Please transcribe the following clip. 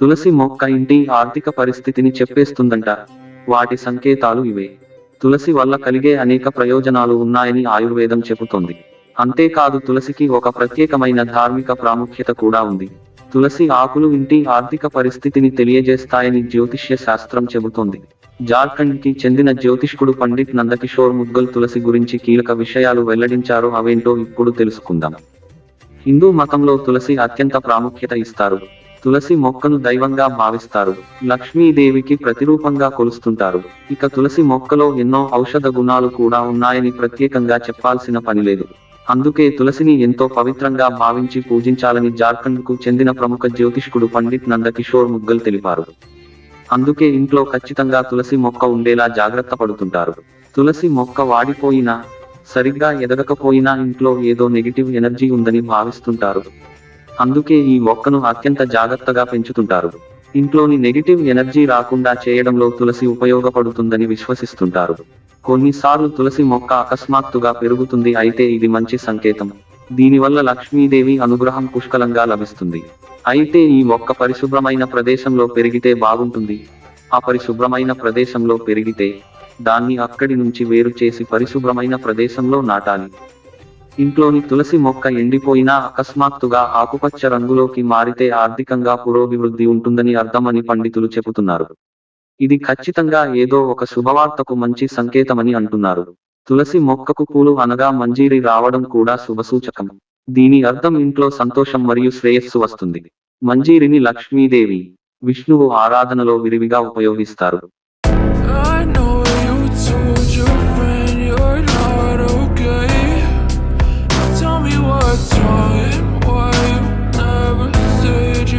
తులసి మొక్క ఇంటి ఆర్థిక పరిస్థితిని చెప్పేస్తుందంట. వాటి సంకేతాలు ఇవే. తులసి వల్ల కలిగే అనేక ప్రయోజనాలు ఉన్నాయని ఆయుర్వేదం చెబుతోంది. అంతేకాదు తులసికి ఒక ప్రత్యేకమైన ధార్మిక ప్రాముఖ్యత కూడా ఉంది. తులసి ఆకులు ఇంటి ఆర్థిక పరిస్థితిని తెలియజేస్తాయని జ్యోతిష్య శాస్త్రం చెబుతోంది. జార్ఖండ్కి చెందిన జ్యోతిష్కుడు పండిట్ నందకిషోర్ ముద్గల్ తులసి గురించి కీలక విషయాలు వెల్లడించారో అవేంటో ఇప్పుడు తెలుసుకుందాం. హిందూ మతంలో తులసి అత్యంత ప్రాముఖ్యత ఇస్తారు. తులసి మొక్కను దైవంగా భావిస్తారు. లక్ష్మీదేవికి ప్రతిరూపంగా కొలుస్తుంటారు. ఇక తులసి మొక్కలో ఎన్నో ఔషధ గుణాలు కూడా ఉన్నాయని ప్రత్యేకంగా చెప్పాల్సిన పని లేదు. అందుకే తులసిని ఎంతో పవిత్రంగా భావించి పూజించాలని జార్ఖండ్కు చెందిన ప్రముఖ జ్యోతిష్కుడు పండిట్ నందకిషోర్ ముగ్గల్ తెలిపారు. అందుకే ఇంట్లో ఖచ్చితంగా తులసి మొక్క ఉండేలా జాగ్రత్త పడుతుంటారు. తులసి మొక్క వాడిపోయినా సరిగ్గా ఎదగకపోయినా ఇంట్లో ఏదో నెగిటివ్ ఎనర్జీ ఉందని భావిస్తుంటారు. అందుకే ఈ మొక్కను అత్యంత జాగ్రత్తగా పెంచుతుంటారు. ఇంట్లోని నెగిటివ్ ఎనర్జీ రాకుండా చేయడంలో తులసి ఉపయోగపడుతుందని విశ్వసిస్తుంటారు. కొన్నిసార్లు తులసి మొక్క అకస్మాత్తుగా పెరుగుతుంది అయితే ఇది మంచి సంకేతం. దీనివల్ల లక్ష్మీదేవి అనుగ్రహం పుష్కలంగా లభిస్తుంది. అయితే ఈ మొక్క పరిశుభ్రమైన ప్రదేశంలో పెరిగితే బాగుంటుంది. అపరిశుభ్రమైన ప్రదేశంలో పెరిగితే దాన్ని అక్కడి నుంచి వేరు చేసి పరిశుభ్రమైన ప్రదేశంలో నాటాలి. ఇంట్లోని తులసి మొక్క ఎండిపోయినా అకస్మాత్తుగా ఆకుపచ్చ రంగులోకి మారితే ఆర్థికంగా పురోభివృద్ధి ఉంటుందని అర్థమని పండితులు చెబుతున్నారు. ఇది ఖచ్చితంగా ఏదో ఒక శుభవార్తకు మంచి సంకేతమని అంటున్నారు. తులసి మొక్కకు పూలు అనగా మంజీరి రావడం కూడా శుభసూచకం. దీని అర్థం ఇంట్లో సంతోషం మరియు శ్రేయస్సు వస్తుంది. మంజీరిని లక్ష్మీదేవి విష్ణువు ఆరాధనలో విరివిగా ఉపయోగిస్తారు.